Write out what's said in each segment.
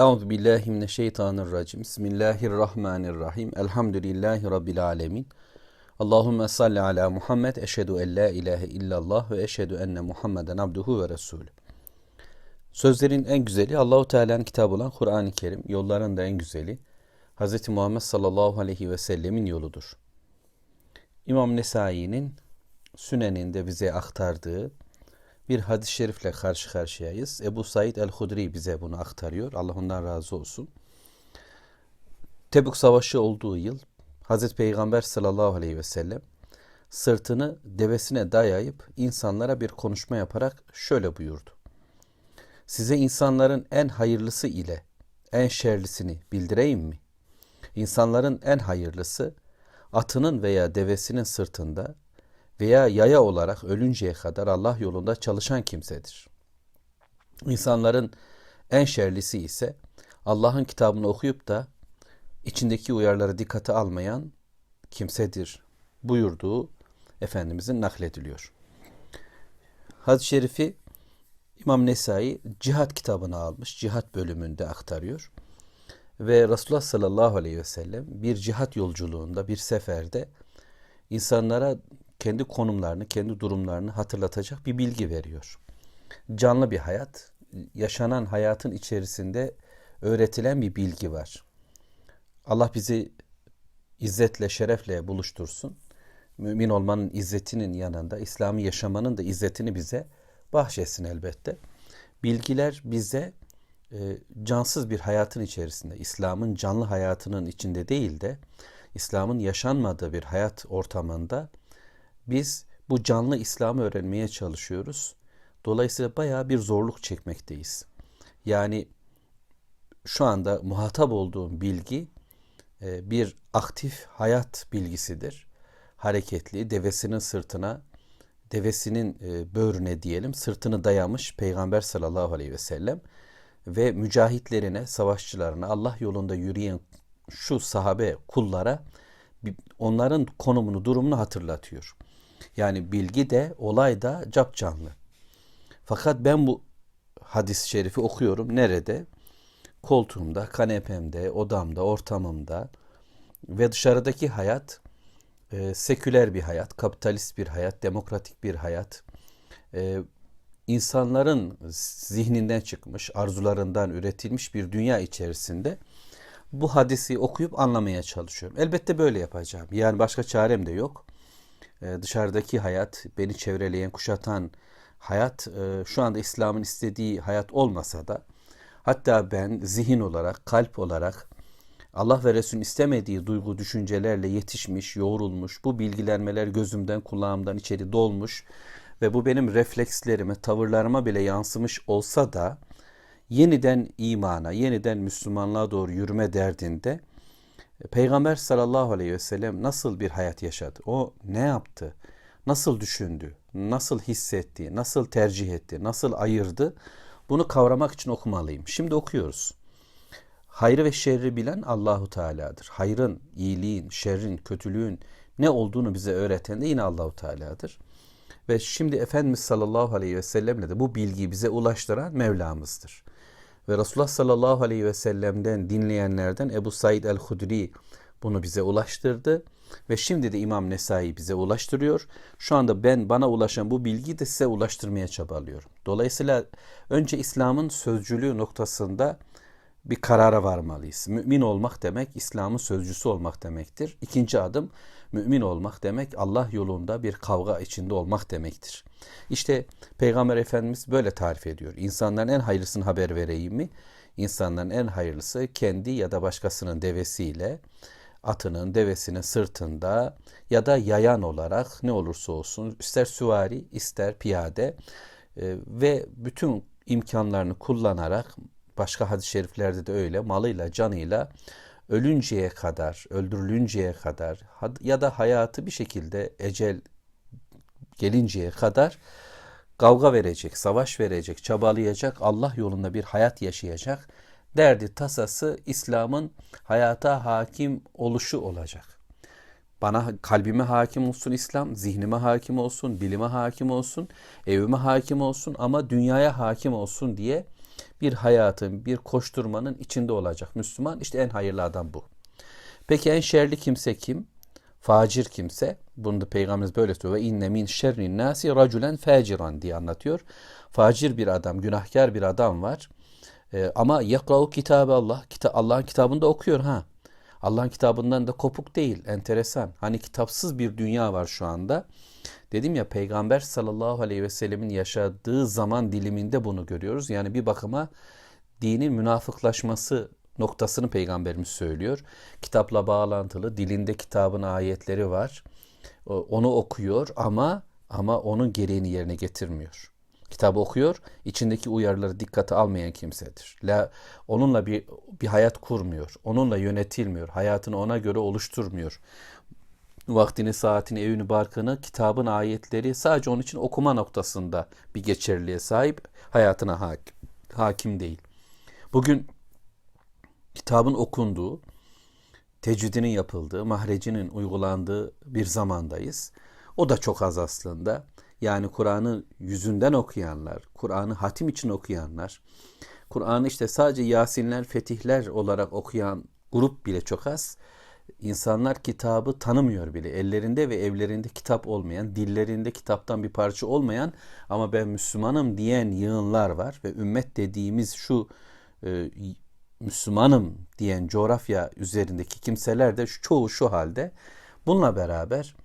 Euzu billahi mineşşeytanirracim. Bismillahirrahmanirrahim. Elhamdülillahi rabbil alamin. Allahumme salli ala Muhammed. Eşhedü en la ilahe illallah ve eşhedü enne Muhammeden abduhu ve resulü. Sözlerin en güzeli Allahu Teala'nın kitabı olan Kur'an-ı Kerim. Yolların da en güzeli Hz. Muhammed sallallahu aleyhi ve sellemin yoludur. İmam Nesai'nin Sünen'inde bize aktardığı bir hadis-i şerifle karşı karşıyayız. Ebu Said el-Hudri bize bunu aktarıyor. Allah ondan razı olsun. Tebük Savaşı olduğu yıl Hazreti Peygamber sallallahu aleyhi ve sellem sırtını devesine dayayıp insanlara bir konuşma yaparak şöyle buyurdu. Size insanların en hayırlısı ile en şerlisini bildireyim mi? İnsanların en hayırlısı atının veya devesinin sırtında veya yaya olarak ölünceye kadar Allah yolunda çalışan kimsedir. İnsanların en şerlisi ise Allah'ın kitabını okuyup da içindeki uyarıları dikkate almayan kimsedir buyurduğu Efendimizin naklediliyor. Hadis-i şerifi İmam Nesai cihat kitabını almış. Cihat bölümünde aktarıyor. Ve Resulullah sallallahu aleyhi ve sellem bir cihat yolculuğunda, bir seferde insanlara kendi konumlarını, kendi durumlarını hatırlatacak bir bilgi veriyor. Canlı bir hayat, yaşanan hayatın içerisinde öğretilen bir bilgi var. Allah bizi izzetle, şerefle buluştursun. Mümin olmanın izzetinin yanında İslam'ı yaşamanın da izzetini bize bahşetsin elbette. Bilgiler bize e, cansız bir hayatın içerisinde, İslam'ın canlı hayatının içinde değil de İslam'ın yaşanmadığı bir hayat ortamında biz bu canlı İslam'ı öğrenmeye çalışıyoruz. Dolayısıyla bayağı bir zorluk çekmekteyiz. Yani şu anda muhatap olduğum bilgi e, bir aktif hayat bilgisidir. Hareketli, devesinin sırtına, devesinin e, böğrüne diyelim, sırtını dayamış Peygamber sallallahu aleyhi ve sellem ve mücahitlerine, savaşçılarına, Allah yolunda yürüyen şu sahabe kullara onların konumunu, durumunu hatırlatıyor. Yani bilgi de, olay da cap canlı. Fakat ben bu hadis-i şerifi okuyorum. Nerede? Koltuğumda, kanepemde, odamda, ortamımda ve dışarıdaki hayat e, seküler bir hayat, kapitalist bir hayat, demokratik bir hayat. E, insanların zihninden çıkmış, arzularından üretilmiş bir dünya içerisinde bu hadisi okuyup anlamaya çalışıyorum. Elbette böyle yapacağım. Yani başka çarem de yok. Ee, dışarıdaki hayat, beni çevreleyen, kuşatan hayat e, şu anda İslam'ın istediği hayat olmasa da hatta ben zihin olarak, kalp olarak Allah ve Resul'ün istemediği duygu düşüncelerle yetişmiş, yoğrulmuş, bu bilgilenmeler gözümden, kulağımdan içeri dolmuş ve bu benim reflekslerime, tavırlarıma bile yansımış olsa da yeniden imana, yeniden Müslümanlığa doğru yürüme derdinde Peygamber sallallahu aleyhi ve sellem nasıl bir hayat yaşadı? O ne yaptı? Nasıl düşündü? Nasıl hissetti? Nasıl tercih etti? Nasıl ayırdı? Bunu kavramak için okumalıyım. Şimdi okuyoruz. Hayrı ve şerri bilen Allahu Teala'dır. Hayrın, iyiliğin, şerrin, kötülüğün ne olduğunu bize öğreten de yine Allahu Teala'dır. Ve şimdi Efendimiz sallallahu aleyhi ve sellemle de bu bilgiyi bize ulaştıran Mevlamızdır. Ve Resulullah sallallahu aleyhi ve sellem'den dinleyenlerden Ebu Said el-Hudri bunu bize ulaştırdı. Ve şimdi de İmam Nesai bize ulaştırıyor. Şu anda ben bana ulaşan bu bilgiyi de size ulaştırmaya çabalıyorum. Dolayısıyla önce İslam'ın sözcülüğü noktasında bir karara varmalıyız. Mümin olmak demek İslam'ın sözcüsü olmak demektir. İkinci adım mümin olmak demek Allah yolunda bir kavga içinde olmak demektir. İşte Peygamber Efendimiz böyle tarif ediyor. İnsanların en hayırlısını haber vereyim mi? İnsanların en hayırlısı kendi ya da başkasının devesiyle atının, devesinin sırtında ya da yayan olarak ne olursa olsun ister süvari ister piyade e, ve bütün imkanlarını kullanarak başka hadis-i şeriflerde de öyle malıyla canıyla ölünceye kadar, öldürülünceye kadar ya da hayatı bir şekilde ecel gelinceye kadar kavga verecek, savaş verecek, çabalayacak, Allah yolunda bir hayat yaşayacak. Derdi tasası İslam'ın hayata hakim oluşu olacak. Bana kalbime hakim olsun İslam, zihnime hakim olsun, bilime hakim olsun, evime hakim olsun ama dünyaya hakim olsun diye bir hayatın, bir koşturmanın içinde olacak. Müslüman işte en hayırlı adam bu. Peki en şerli kimse kim? Facir kimse. Bunu da Peygamberimiz böyle söylüyor. Ve inne min şerrin nasi raculen faciran diye anlatıyor. Facir bir adam, günahkar bir adam var. Ee, ama yakra'u kitabı Allah. Kita Allah'ın kitabını da okuyor ha. Allah'ın kitabından da kopuk değil. Enteresan. Hani kitapsız bir dünya var şu anda. Dedim ya Peygamber sallallahu aleyhi ve sellemin yaşadığı zaman diliminde bunu görüyoruz. Yani bir bakıma dinin münafıklaşması noktasını peygamberimiz söylüyor. Kitapla bağlantılı dilinde kitabın ayetleri var. Onu okuyor ama ama onun gereğini yerine getirmiyor. Kitabı okuyor, içindeki uyarıları dikkate almayan kimsedir. La, onunla bir, bir hayat kurmuyor, onunla yönetilmiyor, hayatını ona göre oluşturmuyor. Vaktini, saatini, evini, barkını, kitabın ayetleri sadece onun için okuma noktasında bir geçerliğe sahip, hayatına hakim, hakim değil. Bugün kitabın okunduğu, tecvidinin yapıldığı, mahrecinin uygulandığı bir zamandayız. O da çok az aslında. Yani Kur'an'ı yüzünden okuyanlar, Kur'an'ı hatim için okuyanlar, Kur'an'ı işte sadece Yasinler, Fetihler olarak okuyan grup bile çok az. İnsanlar kitabı tanımıyor bile. Ellerinde ve evlerinde kitap olmayan, dillerinde kitaptan bir parça olmayan ama ben Müslümanım diyen yığınlar var ve ümmet dediğimiz şu e, Müslümanım diyen coğrafya üzerindeki kimseler de çoğu şu halde. Bununla beraber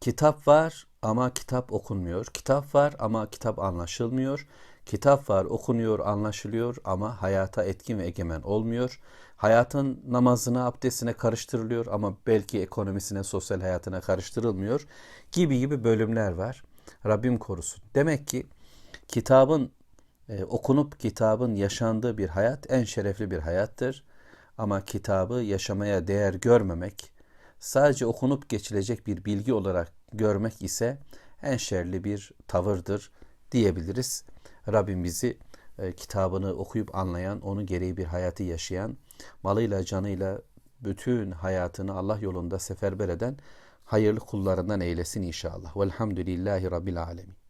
kitap var ama kitap okunmuyor. Kitap var ama kitap anlaşılmıyor. Kitap var, okunuyor, anlaşılıyor ama hayata etkin ve egemen olmuyor. Hayatın namazına, abdestine karıştırılıyor ama belki ekonomisine, sosyal hayatına karıştırılmıyor gibi gibi bölümler var. Rabbim korusun. Demek ki kitabın e, okunup kitabın yaşandığı bir hayat en şerefli bir hayattır. Ama kitabı yaşamaya değer görmemek, sadece okunup geçilecek bir bilgi olarak görmek ise en şerli bir tavırdır diyebiliriz. Rabbim bizi e, kitabını okuyup anlayan, onun gereği bir hayatı yaşayan, malıyla canıyla bütün hayatını Allah yolunda seferber eden hayırlı kullarından eylesin inşallah. Velhamdülillahi Rabbil Alemin.